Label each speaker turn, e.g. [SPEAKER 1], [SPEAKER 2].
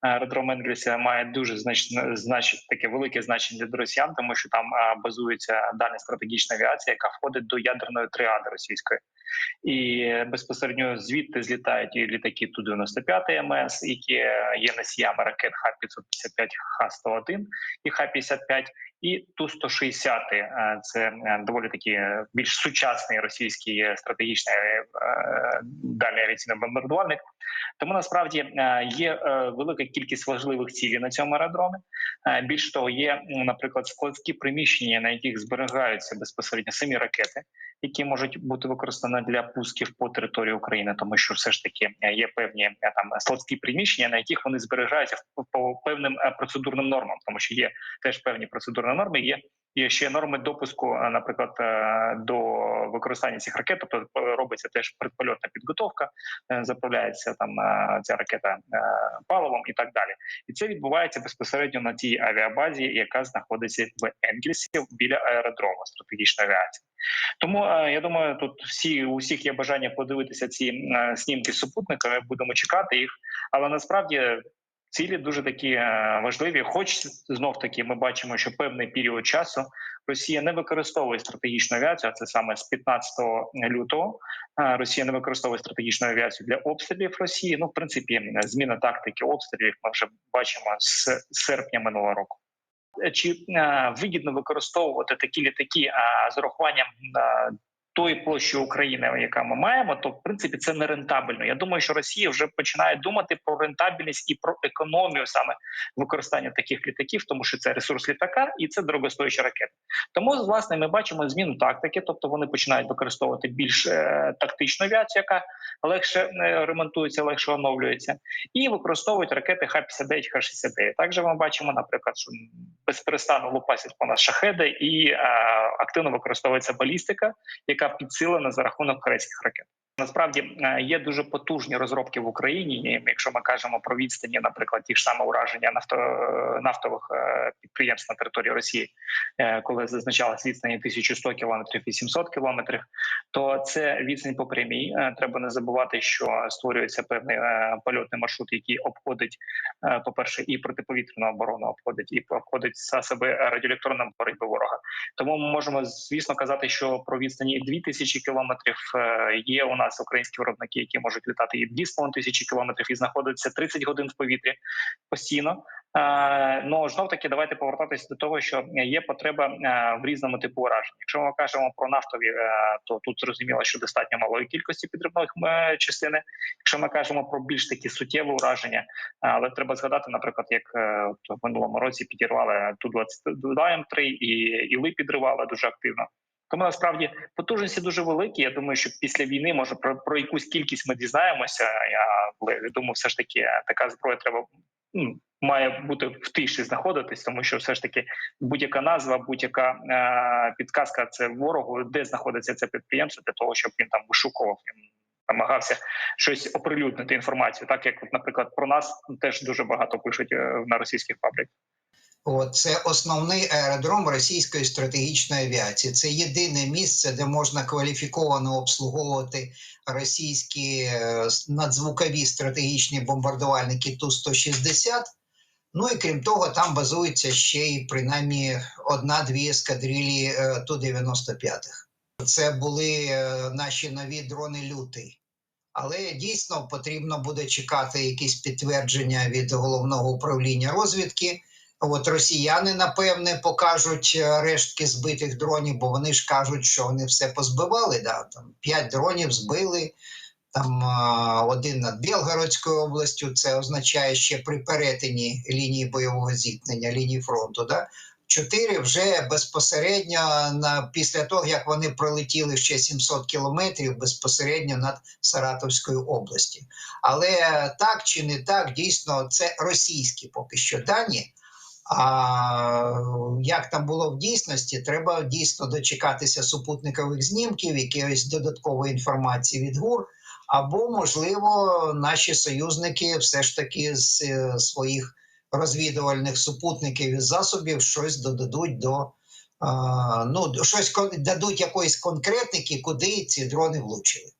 [SPEAKER 1] Аеродром Енгельса має дуже значне знач, таке велике значення для росіян, тому що там базується дальня стратегічна авіація, яка входить до ядерної тріади російської, і безпосередньо звідти злітають і літаки ту 95 МС, які є носіями ракет Х-555, Х-101 і Х-55, і ту 160 це е, доволі такі більш сучасний російський стратегічний е, дальній авіаційний бомбардувальник. Тому насправді е, є велика кількість важливих цілей на цьому аеродромі. Більш того, є, наприклад, складські приміщення, на яких зберігаються безпосередньо самі ракети, які можуть бути використані для пусків по території України, тому що все ж таки е, є певні е, там складські приміщення, на яких вони зберігаються по певним е, процедурним нормам, тому що є теж певні процедурні норми. Є Є ще норми допуску, е, наприклад, е, до використання цих ракет, тобто е, робиться теж предпольотна підготовка, заправляється там ця ракета паливом і так далі. І це відбувається безпосередньо на тій авіабазі, яка знаходиться в Енгельсі біля аеродрому стратегічної авіації. Тому я думаю, тут всі у всіх є бажання подивитися ці снімки з супутниками. Будемо чекати їх, але насправді. Цілі дуже такі е, важливі, хоч знов таки ми бачимо, що певний період часу Росія не використовує стратегічну авіацію. а Це саме з 15 лютого. е, Росія не використовує стратегічну авіацію для обстрілів Росії. Ну, в принципі, зміна тактики обстрілів ми вже бачимо з серпня минулого року. Чи е, вигідно використовувати такі літаки е, з урахуванням тої площі України, яка ми маємо, то в принципі це не рентабельно. Я думаю, що Росія вже починає думати про рентабельність і про економію саме використання таких літаків, тому що це ресурс літака і це дорогостоячі ракети. Тому власне ми бачимо зміну тактики, тобто вони починають використовувати більш е, тактичну авіацію, яка легше е, ремонтується, легше оновлюється, і використовують ракети Х-59, Х-69. Також ми бачимо, наприклад, що без перестану лупасять по нас шахеди і е, активно використовується балістика, яка підсилена за рахунок корейських ракет. Насправді е, є дуже потужні розробки в Україні. Якщо ми кажемо про відстані, наприклад, ті ж саме ураження нафто, нафтових е, підприємств на території Росії, е, коли зазначалась відстані 1100 кілометрів і 700 кілометрів, то це відстань по прямій. Треба не забувати, що створюється певний польотний маршрут, який обходить, по перше, і протиповітряну оборону обходить, і обходить засоби радіоелектронної боротьби ворога. Тому ми можемо звісно казати, що про відстані 2000 кілометрів є у нас українські виробники, які можуть літати і 2,5 тисячі кілометрів і знаходитися 30 годин в повітрі постійно. Е, Ну знов таки давайте повертатися до того, що є потреба е, в різному типу уражень. Якщо ми кажемо про нафтові, е, то тут зрозуміло, що достатньо малої кількості підривної е, частини. Якщо ми кажемо про більш такі суттєві ураження, але треба згадати, наприклад, як в минулому році підірвали ту 22 М3 і іли підривали дуже активно. Тому насправді потужності дуже великі. Я думаю, що після війни може про, про якусь кількість ми дізнаємося. Я думаю, все ж таки така зброя треба ну, має бути в тиші знаходитись, тому що все ж таки будь-яка назва, будь-яка е, підказка це ворогу, де знаходиться це підприємство, для того, щоб він там вишукував намагався щось оприлюднити інформацію, так як, наприклад, про нас теж дуже багато пишуть е, на російських фабриках.
[SPEAKER 2] От, це основний аеродром російської стратегічної авіації. Це єдине місце, де можна кваліфіковано обслуговувати російські е, надзвукові стратегічні бомбардувальники Ту-160. Ну і крім того, там базується ще й принаймні одна-дві ескадрилі е, Ту-95. Це були е, наші нові дрони лютий. Але дійсно потрібно буде чекати якісь підтвердження від головного управління розвідки. От росіяни, напевне, покажуть е, рештки збитих дронів, бо вони ж кажуть, що вони все позбивали. Да? Там п'ять дронів збили, там один над Білгородською областю. Це означає ще при перетині лінії бойового зіткнення, лінії фронту. Да? Чотири вже безпосередньо на після того, як вони пролетіли ще 700 кілометрів безпосередньо над Саратовською областю. Але так чи не так, дійсно, це російські поки що дані. А як там було в дійсності, треба дійсно дочекатися супутникових знімків, якоїсь додаткової інформації від ГУР, або, можливо, наші союзники все ж таки з е, своїх розвідувальних супутників і засобів щось додадуть до ну, щось дадуть якоїсь конкретики, куди ці дрони влучили.